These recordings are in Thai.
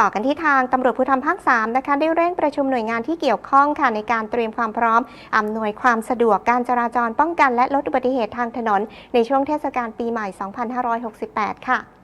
ต่อกันที่ทางตำรวจภูธรภาค3นะคะได้เร่งประชุมหน่วยงานที่เกี่ยวข้องค่ะในการเตรียมความพร้อมอำนวยความสะดวกการจราจรป้องกันและลดอุบัติเหตุทางถนน ในช่วงเทศกาลปีใหม่ 2568 ค่ะ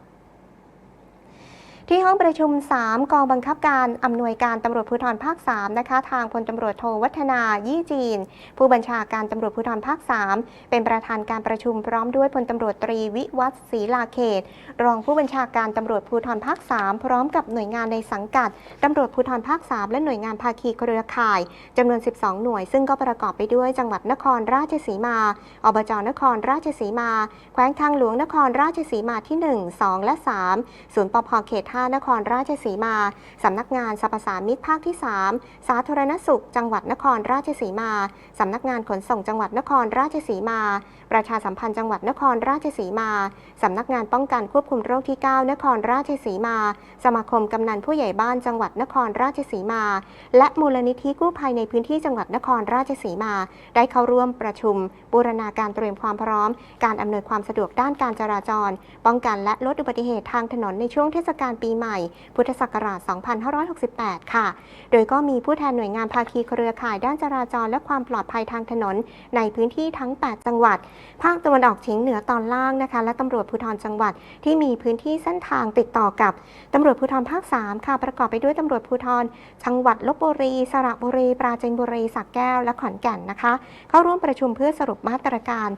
ที่ห้องประชุม 3 กองบังคับการอำนวยการตำรวจภูธรภาค 3 นะคะ ทางพลตำรวจโทวัฒนายี่จีน ผู้บัญชาการตำรวจภูธรภาค 3 เป็นประธานการประชุมพร้อมด้วยพลตำรวจตรีวิวัฒน์ศรีลาเขต รองผู้บัญชาการตำรวจภูธรภาค 3 พร้อมกับหน่วยงานในสังกัดตำรวจภูธรภาค 3 และหน่วยงานภาคีเครือข่ายจำนวน 12 หน่วย ซึ่งก็ประกอบไปด้วยจังหวัดนครราชสีมา อบจนครราชสีมา แขวงทางหลวงนครราชสีมาที่ 1 2 และ 3 ศูนย์ปภเขต5นครราชสีมา สำนักงานสรรพสามิตภาคที่ 3 สาธารณสุข จังหวัดนครราชสีมา สำนักงานขนส่งจังหวัดนครราชสีมา ประชาสัมพันธ์จังหวัดนครราชสีมา สำนักงานป้องกันควบคุมโรคที่ 9 นครราชสีมา สมาคมกำนันผู้ใหญ่บ้านจังหวัดนครราชสีมา และมูลนิธิกู้ภัยในพื้นที่จังหวัดนครราชสีมา ได้เข้าร่วมประชุม บูรณาการเตรียมความพร้อม การอำนวยความสะดวกด้านการจราจร ป้องกันและลดอุบัติเหตุทางถนนในช่วงเทศกาลปีใหม่ พุทธศักราช 2568 ค่ะ โดยก็มีผู้แทนหน่วยงานภาคีเครือข่ายด้านจราจรและความปลอดภัยทางถนน ในพื้นที่ทั้ง 8 จังหวัด ภาคตะวันออกเฉียงเหนือตอนล่างนะคะ และตำรวจภูธรจังหวัดที่มีพื้นที่เส้นทางติดต่อกับตำรวจภูธรภาค 3 ค่ะ ประกอบไปด้วยตำรวจภูธรจังหวัดลบบุรี สระบุรี ปราจีนบุรีสักแก้ว และขอนแก่นนะคะ เข้าร่วมประชุมเพื่อสรุปมาตรการ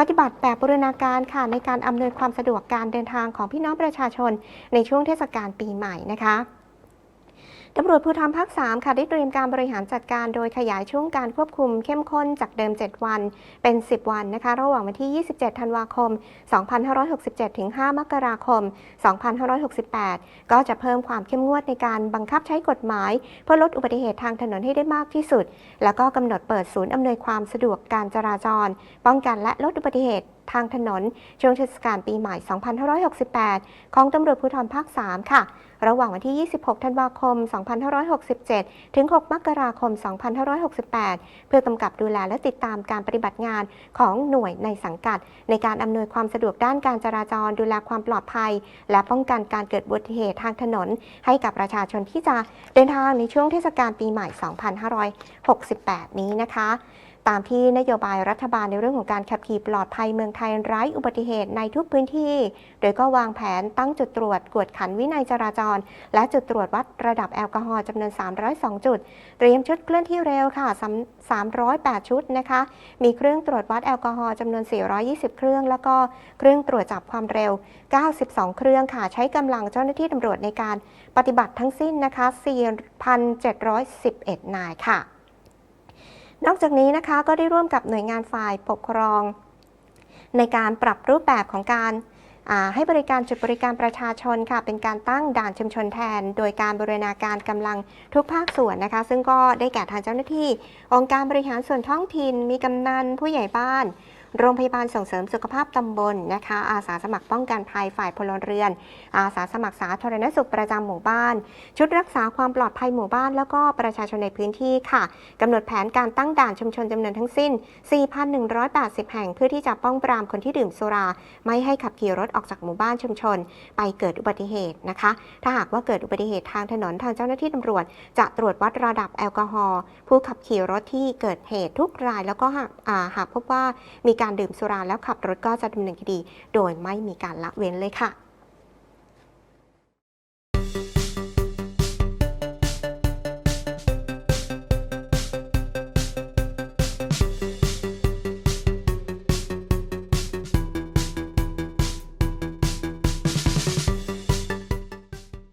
ปฏิบัติแบบบูรณาการค่ะในการอำนวยความสะดวกการเดินทางของพี่น้องประชาชน ในช่วงเทศการปีใหม่นะคะ ตำรวจภูธรภาค 3 ค่ะได้เตรียมการบริหารจัดการโดยขยายช่วงการควบคุมเข้มข้นจากเดิม 7 วันเป็น 10 วันนะคะ ระหว่างวันที่ 27 ธันวาคม 2567 ถึง 5 มกราคม 2568 ก็จะเพิ่มความเข้มงวดในการบังคับใช้กฎหมาย เพื่อลดอุบัติเหตุทางถนนให้ได้มากที่สุด แล้วก็กำหนดเปิดศูนย์อำนวยความสะดวกการจราจร ป้องกันและลดอุบัติเหตุทางถนน ช่วงเทศกาลปีใหม่ 2568 ของตำรวจภูธรภาค 3 ค่ะ ระหว่างวันที่ 26 ธันวาคม 2567 ถึง 6 มกราคม 2568 เพื่อกำกับดูแลและติดตามการปฏิบัติงานของหน่วยในสังกัด ในการอำนวยความสะดวกด้านการจราจรดูแลความปลอดภัย และป้องกันการเกิดอุบัติเหตุทางถนน ให้กับประชาชนที่จะเดินทางในช่วงเทศกาลปีใหม่ 2568 นี้นะคะ ตามที่นโยบายรัฐบาลในเรื่องของการขับขี่ปลอดภัยเมืองไทยไร้อุบัติเหตุในทุกพื้นที่ โดยก็วางแผนตั้งจุดตรวจกวดขันวินัยจราจร และจุดตรวจวัดระดับแอลกอฮอล์จำนวน 302 จุด เตรียมชุดเคลื่อนที่เร็วค่ะ 308 ชุดนะคะ มีเครื่องตรวจวัดแอลกอฮอล์จำนวน 420 เครื่อง แล้วก็เครื่องตรวจจับความเร็ว 92 เครื่องค่ะ ใช้กำลังเจ้าหน้าที่ตำรวจในการปฏิบัติทั้งสิ้นนะคะ 4,711 นายค่ะ นอกจากนี้นะคะก็ได้ร่วมกับหน่วยงานฝ่ายปกครอง ในการปรับรูปแบบของการให้บริการจุดบริการประชาชนค่ะ เป็นการตั้งด่านชุมชนแทน โดยการบริณาการกำลังทุกภาคส่วนนะคะ ซึ่งก็ได้แก่ทางเจ้าหน้าที่ องค์การบริหารส่วนท้องถิ่นมีกำนันผู้ใหญ่บ้าน โรงพยาบาลส่งเสริมสุขภาพตำบลนะคะ อาสาสมัครป้องกันภัยฝ่ายพลเรือน อาสาสมัครสาธารณสุขประจำหมู่บ้าน ชุดรักษาความปลอดภัยหมู่บ้าน แล้วก็ประชาชนในพื้นที่ค่ะกำหนดแผนการตั้งด่านชุมชนจำนวนทั้งสิ้น 4,180 แห่ง เพื่อที่จะป้องปรามคนที่ดื่มสุรา ไม่ให้ขับขี่รถออกจากหมู่บ้านชุมชน ไปเกิดอุบัติเหตุนะคะ ถ้าหากว่าเกิดอุบัติเหตุทางถนนทางเจ้าหน้าที่ตำรวจ จะตรวจวัดระดับแอลกอฮอล์ผู้ขับขี่รถที่เกิดเหตุทุกราย แล้วก็หากหากพบว่ามีการการดื่มสุราแล้วขับรถก็จะดำเนินคดี โดยไม่มีการละเว้นเลยค่ะ